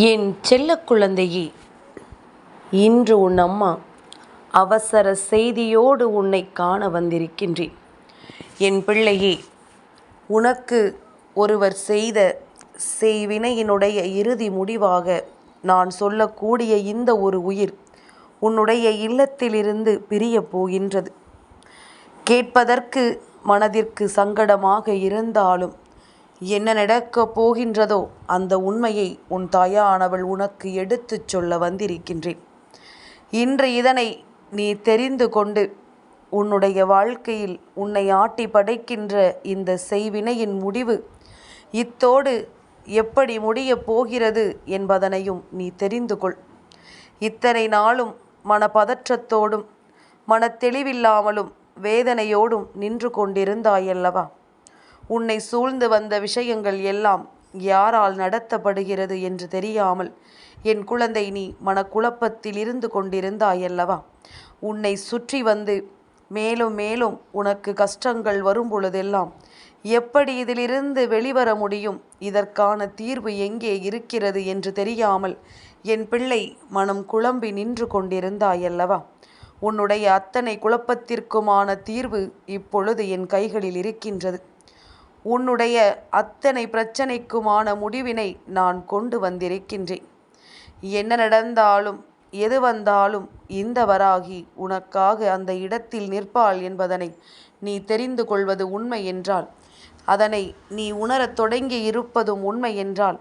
என் செல்ல குழந்தையே இன்று உன் அம்மா அவசர செய்தியோடு உன்னை காண வந்திருக்கின்றேன். என் பிள்ளையே உனக்கு ஒருவர் செய்த செய்வினையினுடைய இறுதி முடிவாக நான் சொல்லக்கூடிய இந்த ஒரு உயிர் உன்னுடைய இல்லத்திலிருந்து பிரியப் போகின்றது. கேட்பதற்கு மனதிற்கு சங்கடமாக இருந்தாலும் என்ன நடக்கப் போகின்றதோ அந்த உண்மையை உன் தாயானவள் உனக்கு எடுத்துச் சொல்ல வந்திருக்கின்றேன். இன்று இதனை நீ தெரிந்து கொண்டு உன்னுடைய வாழ்க்கையில் உன்னை ஆட்டி படைக்கின்ற இந்த செய்வினையின் முடிவு இத்தோடு எப்படி முடியப் போகிறது என்பதனையும் நீ தெரிந்து கொள். இத்தனை நாளும் மனப்பதற்றத்தோடும் மனத்தெளிவில்லாமலும் வேதனையோடும் நின்று கொண்டிருந்தாயல்லவா? உன்னை சூழ்ந்து வந்த விஷயங்கள் எல்லாம் யாரால் நடத்தப்படுகிறது என்று தெரியாமல் என் குழந்தை நீ மனக்குழப்பத்தில் இருந்து கொண்டிருந்தாயல்லவா? உன்னை சுற்றி வந்து மேலும் மேலும் உனக்கு கஷ்டங்கள் வரும் பொழுதெல்லாம் எப்படி இதிலிருந்து வெளிவர முடியும்? இதற்கான தீர்வு எங்கே இருக்கிறது என்று தெரியாமல் என் பிள்ளை மனம் குழம்பி நின்று கொண்டிருந்தாயல்லவா? உன்னுடைய அத்தனை குழப்பத்திற்குமான தீர்வு இப்பொழுது என் கைகளில் இருக்கின்றது. உன்னுடைய அத்தனை பிரச்சனைக்குமான முடிவினை நான் கொண்டு வந்திருக்கின்றேன். என்ன நடந்தாலும் எது வந்தாலும் இந்த வராகி உனக்காக அந்த இடத்தில் நிற்பாள் என்பதனை நீ தெரிந்து கொள்வது உண்மை என்றால் அதனை நீ உணரத் தொடங்கி இருப்பதும் உண்மை என்றால்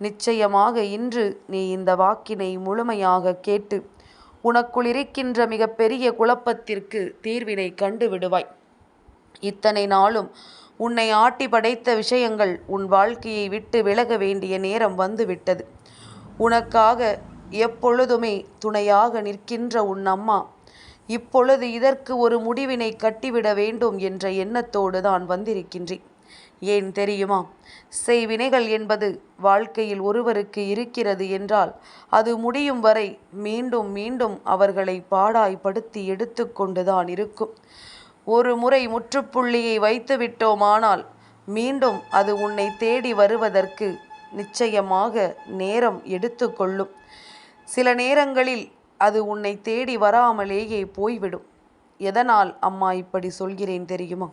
நிச்சயமாக இன்று நீ இந்த வாக்கினை முழுமையாக கேட்டு உனக்குள் இருக்கின்ற மிகப்பெரிய குழப்பத்திற்கு தீர்வினை கண்டு விடுவாய். இத்தனை நாளும் உன்னை ஆட்டி படைத்த விஷயங்கள் உன் வாழ்க்கையை விட்டு விலக வேண்டிய நேரம் வந்துவிட்டது. உனக்காக எப்பொழுதுமே துணையாக நிற்கின்ற உன் அம்மா இப்பொழுது இதற்கு ஒரு முடிவினை கட்டிவிட வேண்டும் என்ற எண்ணத்தோடு தான் வந்திருக்கின்றேன். ஏன் தெரியுமா? செய்வினைகள் என்பது வாழ்க்கையில் ஒருவருக்கு இருக்கிறது என்றால் அது முடியும் வரை மீண்டும் மீண்டும் அவர்களை பாடாய்படுத்தி எடுத்துக்கொண்டுதான் இருக்கும். ஒரு முறை முற்றுப்புள்ளியை வைத்து விட்டோமானால் மீண்டும் அது உன்னை தேடி வருவதற்கு நிச்சயமாக நேரம் எடுத்துக்கொள்ளும் சில நேரங்களில் அது உன்னை தேடி வராமலேயே போய்விடும். எதனால் அம்மா இப்படி சொல்கிறேன் தெரியுமா?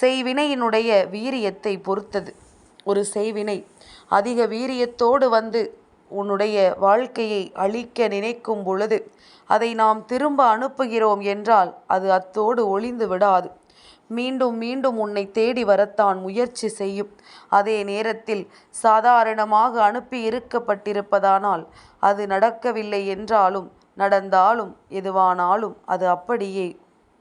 செய்வினையினுடைய வீரியத்தை பொறுத்தது. ஒரு செய்வினை அதிக வீரியத்தோடு வந்து உன்னுடைய வாழ்க்கையை அழிக்க நினைக்கும் பொழுது அதை நாம் திரும்ப அனுப்புகிறோம் என்றால் அது அத்தோடு ஒளிந்து விடாது. மீண்டும் மீண்டும் உன்னை தேடி வரத்தான் முயற்சி செய்யும். அதே நேரத்தில் சாதாரணமாக அனுப்பி இருக்கப்பட்டிருப்பதானால் அது நடக்கவில்லை என்றாலும் நடந்தாலும் எதுவானாலும் அது அப்படியே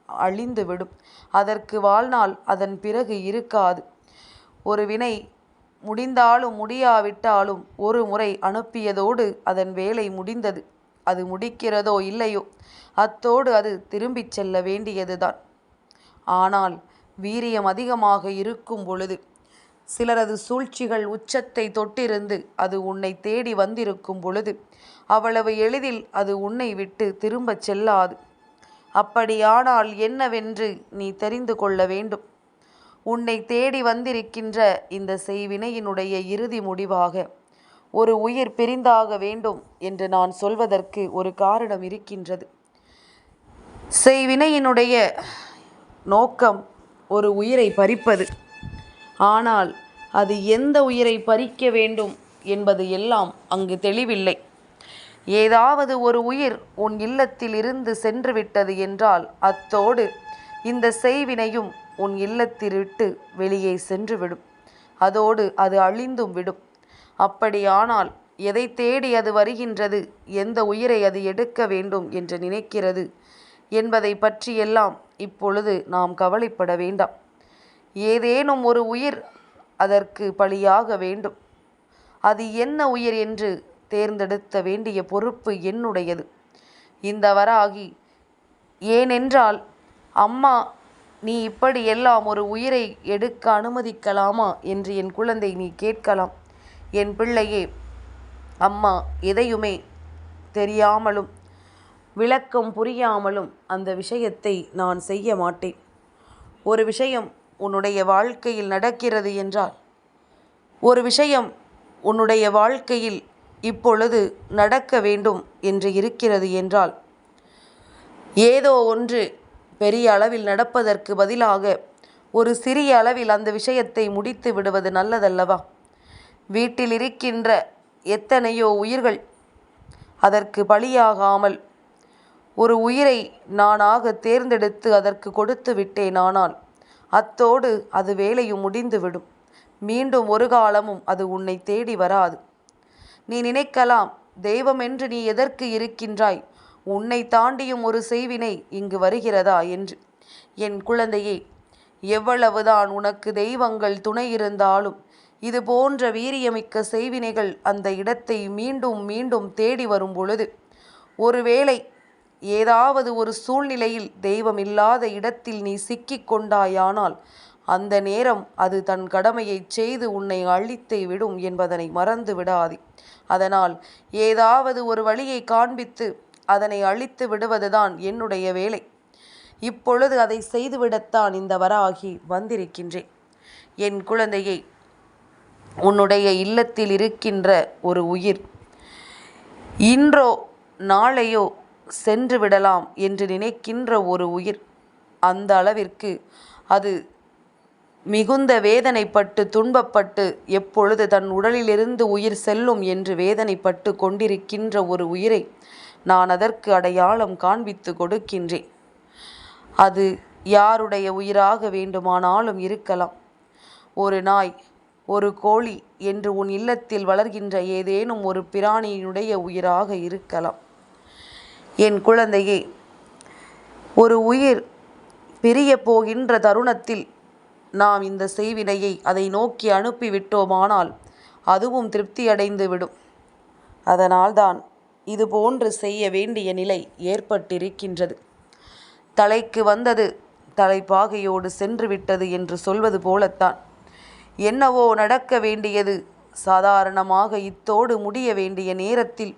அழிந்துவிடும். அதற்கு வாழ்நாள் அதன் பிறகு இருக்காது. ஒரு வினை முடிந்தாலும் முடியாவிட்டாலும் ஒரு முறை அனுப்பியதோடு அதன் வேலை முடிந்தது. அது முடிக்கிறதோ இல்லையோ அத்தோடு அது திரும்பிச் செல்ல வேண்டியதுதான். ஆனால் வீரியம் அதிகமாக இருக்கும் பொழுது சிலரது சூழ்ச்சிகள் உச்சத்தை தொட்டிருந்து அது உன்னை தேடி வந்திருக்கும் பொழுது அவ்வளவு எளிதில் அது உன்னை விட்டு திரும்பச் செல்லாது. அப்படியானால் என்னவென்று நீ தெரிந்து கொள்ள வேண்டும். உன்னை தேடி வந்திருக்கின்ற இந்த செய்வினையினுடைய இறுதி முடிவாக ஒரு உயிர் பிரிந்தாக வேண்டும் என்று நான் சொல்வதற்கு ஒரு காரணம் இருக்கின்றது. செய்வினையினுடைய நோக்கம் ஒரு உயிரை பறிப்பது. ஆனால் அது எந்த உயிரை பறிக்க வேண்டும் என்பது எல்லாம் அங்கு தெளிவில்லை. ஏதாவது ஒரு உயிர் உன் இல்லத்தில் இருந்து சென்று விட்டது என்றால் அத்தோடு இந்த செய்வினையும் உன் இல்லத்தில் வெளியே வெளியே சென்றுவிடும் அதோடு அது அழிந்தும் விடும். அப்படியானால் எதை தேடி அது வருகின்றது? எந்த உயிரை அது எடுக்க வேண்டும் என்று நினைக்கிறது? என்பதை பற்றியெல்லாம் இப்பொழுது நாம் கவலைப்பட வேண்டாம். ஏதேனும் ஒரு உயிர் அதற்கு பலியாக வேண்டும். அது என்ன உயிர் என்று தேர்ந்தெடுத்த வேண்டிய பொறுப்பு என்னுடையது? இந்த வராகி ஏனென்றால் அம்மா நீ இப்படி எல்லாம் ஒரு உயிரை எடுக்க அனுமதிக்கலாமா? என்று என் குழந்தை நீ கேட்கலாம். என் பிள்ளையே அம்மா எதையுமே தெரியாமலும் விளக்கம் புரியாமலும் அந்த விஷயத்தை நான் செய்ய மாட்டேன். ஒரு விஷயம் உன்னுடைய வாழ்க்கையில் நடக்கிறது என்றால் ஒரு விஷயம் உன்னுடைய வாழ்க்கையில் இப்பொழுது நடக்க வேண்டும் என்று இருக்கிறது என்றால் ஏதோ ஒன்று பெரிய அளவில் நடப்பதற்கு பதிலாக ஒரு சிறிய அளவில் அந்த விஷயத்தை முடித்து விடுவது நல்லதல்லவா? வீட்டில் இருக்கின்ற எத்தனையோ உயிர்கள் அதற்கு பலியாகாமல் ஒரு உயிரை நானாக தேர்ந்தெடுத்து அதற்கு கொடுத்து விட்டேன் ஆனால் அத்தோடு அது வேலையும் முடிந்துவிடும் மீண்டும் ஒரு காலமும் அது உன்னை தேடி வராது. நீ நினைக்கலாம் தெய்வம் என்று நீ எதற்கு இருக்கின்றாய்? உன்னை தாண்டியும் ஒரு செய்வினை இங்கு வருகிறதா என்று. என் குழந்தையே எவ்வளவுதான் உனக்கு தெய்வங்கள் துணை இருந்தாலும் இது போன்ற வீரியமிக்க செய்வினைகள் அந்த இடத்தை மீண்டும் மீண்டும் தேடி வரும் பொழுது ஒருவேளை ஏதாவது ஒரு சூழ்நிலையில் தெய்வம் இல்லாத இடத்தில் நீ சிக்கிக் கொண்டாயானால் அந்த நேரம் அது தன் கடமையை செய்து உன்னை அழித்தே விடும் என்பதனை மறந்து விடாதே அதனால் ஏதாவது ஒரு வழியை காண்பித்து அதனை அழித்து விடுவதுதான் என்னுடைய வேலை. இப்பொழுது அதை செய்துவிடத்தான் இந்த வராகி வந்திருக்கின்றேன். என் குழந்தையை உன்னுடைய இல்லத்தில் இருக்கின்ற ஒரு உயிர். இன்றோ நாளையோ சென்று விடலாம் என்று நினைக்கின்ற ஒரு உயிர். அந்த அளவிற்கு அது மிகுந்த வேதனைப்பட்டு துன்பப்பட்டு எப்பொழுது தன் உடலிலிருந்து உயிர் செல்லும் என்று வேதனைப்பட்டு கொண்டிருக்கின்ற ஒரு உயிரை நான் அதற்கு அடையாளம் காண்பித்து கொடுக்கின்றேன். அது யாருடைய உயிராக வேண்டுமானாலும் இருக்கலாம். ஒரு நாய் ஒரு கோழி என்று உன் இல்லத்தில் வளர்கின்ற ஏதேனும் ஒரு பிராணியினுடைய உயிராக இருக்கலாம். என் குழந்தையே ஒரு உயிர் பிரிய போகின்ற தருணத்தில் நாம் இந்த செய்வினையை அதை நோக்கி அனுப்பிவிட்டோமானால் அதுவும் திருப்தியடைந்துவிடும். விடும் அதனால்தான் இது போன்று செய்ய வேண்டிய நிலை ஏற்பட்டிருக்கின்றது. தலைக்கு வந்தது தலைப்பாகையோடு சென்று விட்டது என்று சொல்வது போலத்தான். என்னவோ நடக்க வேண்டியது சாதாரணமாக இத்தோடு முடிய வேண்டிய நேரத்தில்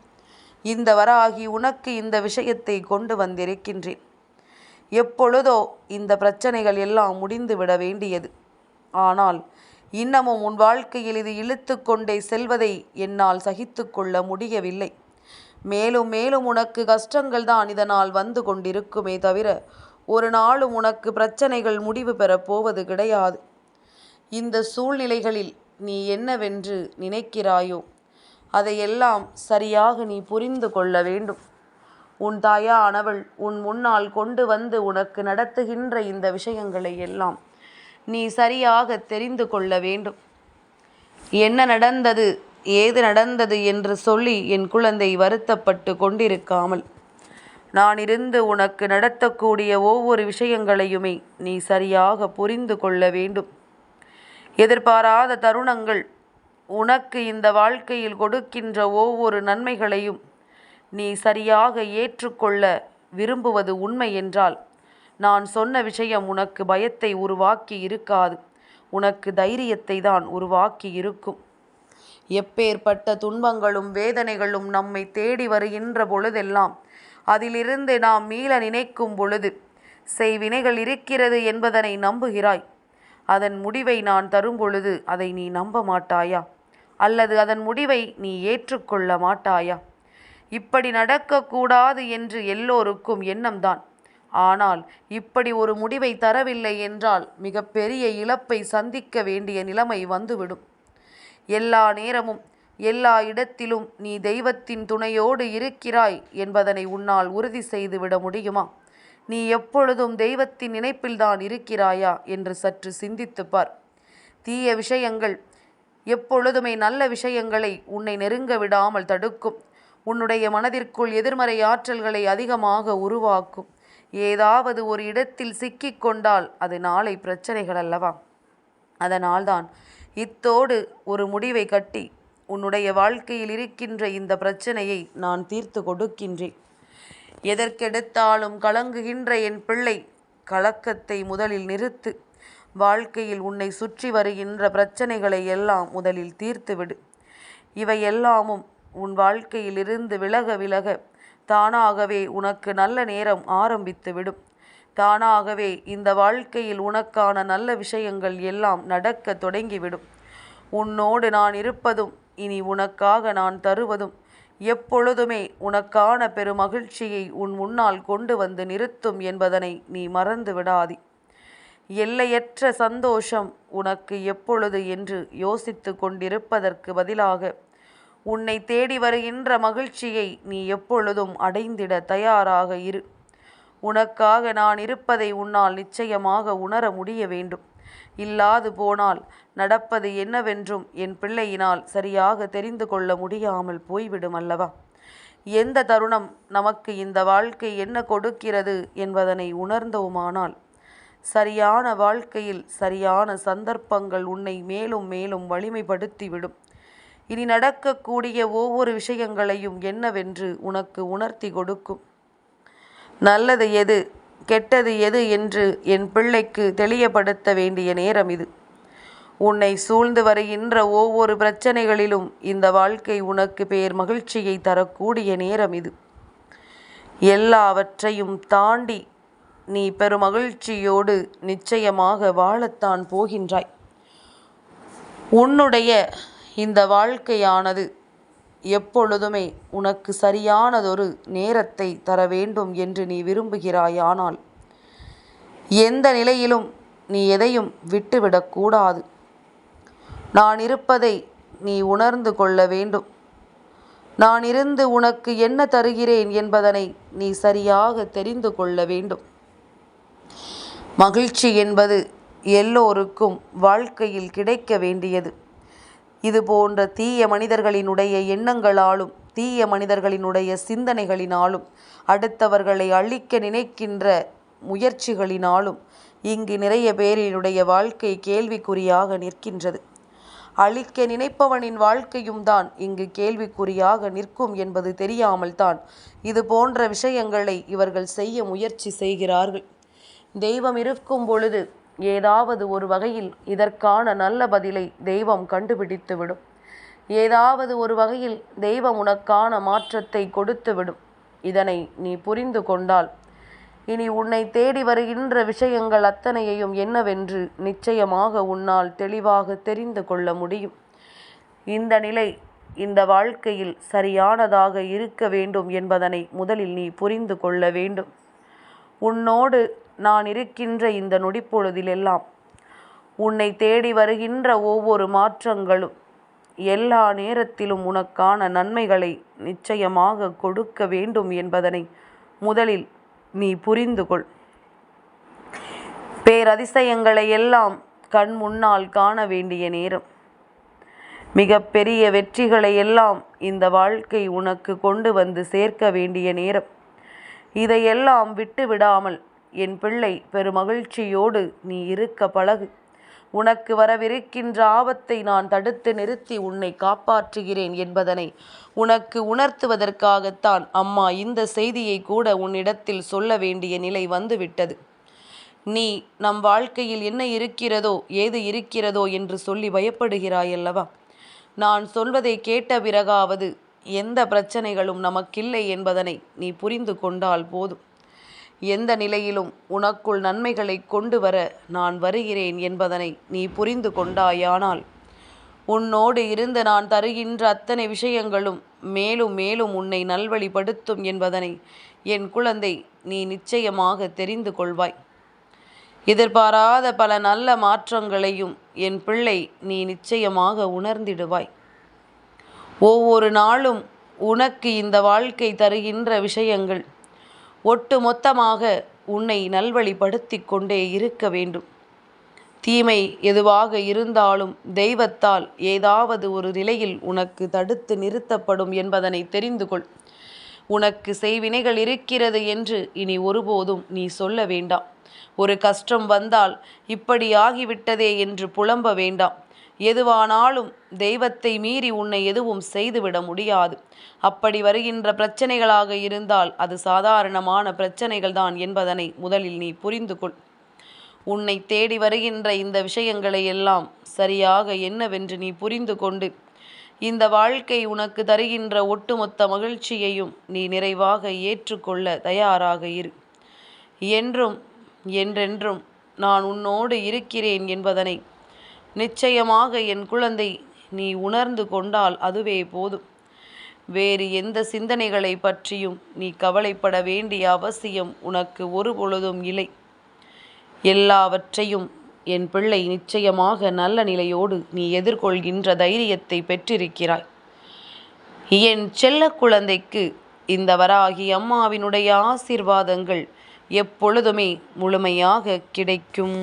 இந்த வராகி உனக்கு இந்த விஷயத்தை கொண்டு வந்திருக்கின்றேன். எப்பொழுதோ இந்த பிரச்சனைகள் எல்லாம் முடிந்துவிட வேண்டியது. ஆனால் இன்னமும் உன் வாழ்க்கையில் இது இழுத்து கொண்டே செல்வதை என்னால் சகித்து கொள்ள முடியவில்லை. மேலும் மேலும் உனக்கு கஷ்டங்கள் தான் இதனால் வந்து கொண்டிருக்குமே தவிர ஒரு நாளும் உனக்கு பிரச்சனைகள் முடிவு பெறப் போவது கிடையாது. இந்த சூழ்நிலைகளில் நீ என்னவென்று நினைக்கிறாயோ அதையெல்லாம் சரியாக நீ புரிந்து கொள்ள வேண்டும். உன் தாயானவள் உன் முன்னால் கொண்டு வந்து உனக்கு நடத்துகின்ற இந்த விஷயங்களை எல்லாம் நீ சரியாக தெரிந்து கொள்ள வேண்டும். என்ன நடந்தது ஏது நடந்தது என்று சொல்லி என் குழந்தை வருத்தப்பட்டு கொண்டிருக்காமல் நான் இருந்து உனக்கு நடத்தக்கூடிய ஒவ்வொரு விஷயங்களையுமே நீ சரியாக புரிந்து கொள்ள வேண்டும். எதிர்பாராத தருணங்கள் உனக்கு இந்த வாழ்க்கையில் கொடுக்கின்ற ஒவ்வொரு நன்மைகளையும் நீ சரியாக ஏற்றுக்கொள்ள விரும்புவது உண்மை என்றால் நான் சொன்ன விஷயம் உனக்கு பயத்தை உருவாக்கி இருக்காது. உனக்கு தைரியத்தை தான் உருவாக்கி இருக்கும். எப்பேற்பட்ட துன்பங்களும் வேதனைகளும் நம்மை தேடி வருகின்ற பொழுதெல்லாம் அதிலிருந்து நாம் மீள நினைக்கும் பொழுது செய்வினைகள் இருக்கிறது என்பதனை நம்புகிறாய். அதன் முடிவை நான் தரும் பொழுது அதை நீ நம்ப மாட்டாயா? அல்லது அதன் முடிவை நீ ஏற்றுக்கொள்ள மாட்டாயா? இப்படி நடக்கக்கூடாது என்று எல்லோருக்கும் எண்ணம்தான். ஆனால் இப்படி ஒரு முடிவை தரவில்லை என்றால் மிகப்பெரிய இழப்பை சந்திக்க வேண்டிய நிலைமை வந்துவிடும். எல்லா நேரமும் எல்லா இடத்திலும் நீ தெய்வத்தின் துணையோடு இருக்கிறாய் என்பதனை உன்னால் உறுதி செய்துவிட முடியுமா? நீ எப்பொழுதும் தெய்வத்தின் நினைப்பில்தான் இருக்கிறாயா? என்று சற்று சிந்தித்துப்பார் தீய விஷயங்கள் எப்பொழுதுமே நல்ல விஷயங்களை உன்னை நெருங்க விடாமல் தடுக்கும். உன்னுடைய மனதிற்குள் எதிர்மறை ஆற்றல்களை அதிகமாக உருவாக்கும். ஏதாவது ஒரு இடத்தில் சிக்கிக்கொண்டால் அது நாளை பிரச்சனைகள் அல்லவா? அதனால்தான் இத்தோடு ஒரு முடிவை கட்டி உன்னுடைய வாழ்க்கையில் இருக்கின்ற இந்த பிரச்சனையை நான் தீர்த்து கொடுக்கின்றேன். எதற்கெடுத்தாலும் கலங்குகின்ற என் பிள்ளை கலக்கத்தை முதலில் நிறுத்து. வாழ்க்கையில் உன்னை சுற்றி வருகின்ற பிரச்சனைகளை எல்லாம் முதலில் தீர்த்துவிடு இவை எல்லாமும் உன் வாழ்க்கையிலிருந்து விலக விலக தானாகவே உனக்கு நல்ல நேரம் ஆரம்பித்து விடும். தானாகவே இந்த வாழ்க்கையில் உனக்கான நல்ல விஷயங்கள் எல்லாம் நடக்க தொடங்கிவிடும். உன்னோடு நான் இருப்பதும் இனி உனக்காக நான் தருவதும் எப்பொழுதுமே உனக்கான பெருமகிழ்ச்சியை உன் முன்னால் கொண்டு வந்து நிறுத்தும் என்பதனை நீ மறந்து விடாதி. எல்லையற்ற சந்தோஷம் உனக்கு எப்பொழுது என்று யோசித்து கொண்டிருப்பதற்கு பதிலாக உன்னை தேடி வருகின்ற மகிழ்ச்சியை நீ எப்பொழுதும் அடைந்திட தயாராக இரு. உனக்காக நான் இருப்பதை உன்னால் நிச்சயமாக உணர முடிய வேண்டும். இல்லாது போனால் நடப்பது என்னவென்றும் என் பிள்ளையினால் சரியாக தெரிந்து கொள்ள முடியாமல் போய்விடும் அல்லவா? எந்த தருணம் நமக்கு இந்த வாழ்க்கை என்ன கொடுக்கிறது என்பதனை உணர்ந்தோமானால் சரியான வாழ்க்கையில் சரியான சந்தர்ப்பங்கள் உன்னை மேலும் மேலும் வலிமைப்படுத்திவிடும். இனி நடக்கக்கூடிய ஒவ்வொரு விஷயங்களையும் என்னவென்று உனக்கு உணர்த்தி கொடுக்கும். நல்லது எது கெட்டது எது என்று என் பிள்ளைக்கு தெளியப்படுத்த வேண்டிய நேரம் இது. உன்னை சூழ்ந்து வருகின்ற ஒவ்வொரு பிரச்சனைகளிலும் இந்த வாழ்க்கை உனக்கு பேர் மகிழ்ச்சியை தரக்கூடிய நேரம் இது. எல்லாவற்றையும் தாண்டி நீ பெருமகிழ்ச்சியோடு நிச்சயமாக வாழத்தான் போகின்றாய். உன்னுடைய இந்த வாழ்க்கையானது எப்பொழுதுமே உனக்கு சரியானதொரு நேரத்தை தர வேண்டும் என்று நீ விரும்புகிறாயானால் எந்த நிலையிலும் நீ எதையும் விட்டுவிடக்கூடாது நான் இருப்பதை நீ உணர்ந்து கொள்ள வேண்டும். நான் இருந்து உனக்கு என்ன தருகிறேன் என்பதனை நீ சரியாக தெரிந்து கொள்ள வேண்டும். மகிழ்ச்சி என்பது எல்லோருக்கும் வாழ்க்கையில் கிடைக்க வேண்டியது. இது போன்ற தீய மனிதர்களினுடைய எண்ணங்களாலும் தீய மனிதர்களினுடைய சிந்தனைகளினாலும் அடுத்தவர்களை அழிக்க நினைக்கின்ற முயற்சிகளினாலும் இங்கு நிறைய பேரினுடைய வாழ்க்கை கேள்விக்குறியாக நிற்கின்றது. அழிக்க நினைப்பவனின் வாழ்க்கையும் தான் இங்கு கேள்விக்குறியாக நிற்கும் என்பது தெரியாமல் தான் இது போன்ற விஷயங்களை இவர்கள் செய்ய முயற்சி செய்கிறார்கள். தெய்வம் இருக்கும் பொழுது ஏதாவது ஒரு வகையில் இதற்கான நல்ல பதிலை தெய்வம் கண்டுபிடித்துவிடும். ஏதாவது ஒரு வகையில் தெய்வம் உனக்கான மாற்றத்தை கொடுத்துவிடும். இதனை நீ புரிந்து கொண்டால் இனி உன்னை தேடி வருகின்ற விஷயங்கள் அத்தனையையும் என்னவென்று நிச்சயமாக உன்னால் தெளிவாக தெரிந்து கொள்ள முடியும். இந்த நிலை இந்த வாழ்க்கையில் சரியானதாக இருக்க வேண்டும் என்பதனை முதலில் நீ புரிந்து கொள்ள வேண்டும். உன்னோடு நான் இருக்கின்ற இந்த நொடிப்பொழுதிலெல்லாம் உன்னை தேடி வருகின்ற ஒவ்வொரு மாற்றங்களும் எல்லா நேரத்திலும் உனக்கான நன்மைகளை நிச்சயமாக கொடுக்க வேண்டும் என்பதனை முதலில் நீ புரிந்து கொள் பேரதிசயங்களை எல்லாம் கண் முன்னால் காண வேண்டிய நேரம். மிக பெரிய வெற்றிகளை எல்லாம் இந்த வாழ்க்கை உனக்கு கொண்டு வந்து சேர்க்க வேண்டிய நேரம். இதையெல்லாம் விட்டு விடாமல் என் பிள்ளை பெருமகிழ்ச்சியோடு நீ இருக்க பழகு. உனக்கு வரவிருக்கின்ற ஆபத்தை நான் தடுத்து நிறுத்தி உன்னை காப்பாற்றுகிறேன் என்பதனை உனக்கு உணர்த்துவதற்காகத்தான் அம்மா இந்த செய்தியை கூட உன்னிடத்தில் சொல்ல வேண்டிய நிலை வந்துவிட்டது. நீ நம் வாழ்க்கையில் என்ன இருக்கிறதோ ஏது இருக்கிறதோ என்று சொல்லி பயப்படுகிறாயல்லவா? நான் சொல்வதை கேட்ட பிறகாவது எந்த பிரச்சனைகளும் நமக்கில்லை என்பதனை நீ புரிந்து கொண்டால் போதும். எந்த நிலையிலும் உனக்குள் நன்மைகளை கொண்டு வர நான் வருகிறேன் என்பதனை நீ புரிந்து கொண்டாயானால் உன்னோடு இருந்து நான் தருகின்ற அத்தனை விஷயங்களும் மேலும் மேலும் உன்னை நல்வழிப்படுத்தும் என்பதனை என் குழந்தை நீ நிச்சயமாக தெரிந்து கொள்வாய். எதிர்பாராத பல நல்ல மாற்றங்களையும் என் பிள்ளை நீ நிச்சயமாக உணர்ந்திடுவாய். ஒவ்வொரு நாளும் உனக்கு இந்த வாழ்க்கை தருகின்ற விஷயங்கள் ஒட்டு மொத்தமாக உன்னை நல்வழிப்படுத்தி கொண்டே இருக்க வேண்டும். தீமை எதுவாக இருந்தாலும் தெய்வத்தால் ஏதாவது ஒரு நிலையில் உனக்கு தடுத்து நிறுத்தப்படும் என்பதனை தெரிந்து கொள். உனக்கு செய்வினைகள் இருக்கிறது என்று இனி ஒருபோதும் நீ சொல்ல வேண்டாம். ஒரு கஷ்டம் வந்தால் இப்படி ஆகிவிட்டதே என்று புலம்ப வேண்டாம். எதுவானாலும் தெய்வத்தை மீறி உன்னை எதுவும் செய்துவிட முடியாது. அப்படி வருகின்ற பிரச்சனைகளாக இருந்தால் அது சாதாரணமான பிரச்சனைகள் தான் என்பதனை முதலில் நீ புரிந்து கொள் உன்னை தேடி வருகின்ற இந்த விஷயங்களை எல்லாம் சரியாக என்னவென்று நீ புரிந்து கொண்டு இந்த வாழ்க்கை உனக்கு தருகின்ற ஒட்டுமொத்த மகிழ்ச்சியையும் நீ நிறைவாக ஏற்றுக்கொள்ள தயாராக இரு. என்றும் என்றென்றும் நான் உன்னோடு இருக்கிறேன் என்பதனை நிச்சயமாக என் குழந்தை நீ உணர்ந்து கொண்டால் அதுவே போதும். வேறு எந்த சிந்தனைகளை பற்றியும் நீ கவலைப்பட வேண்டிய அவசியம் உனக்கு ஒரு பொழுதும் இல்லை. எல்லாவற்றையும் என் பிள்ளை நிச்சயமாக நல்ல நிலையோடு நீ எதிர்கொள்கின்ற தைரியத்தை பெற்றிருக்கிறாய். என் செல்ல குழந்தைக்கு இந்த வராகி அம்மாவினுடைய ஆசீர்வாதங்கள் எப்பொழுதுமே முழுமையாக கிடைக்கும்.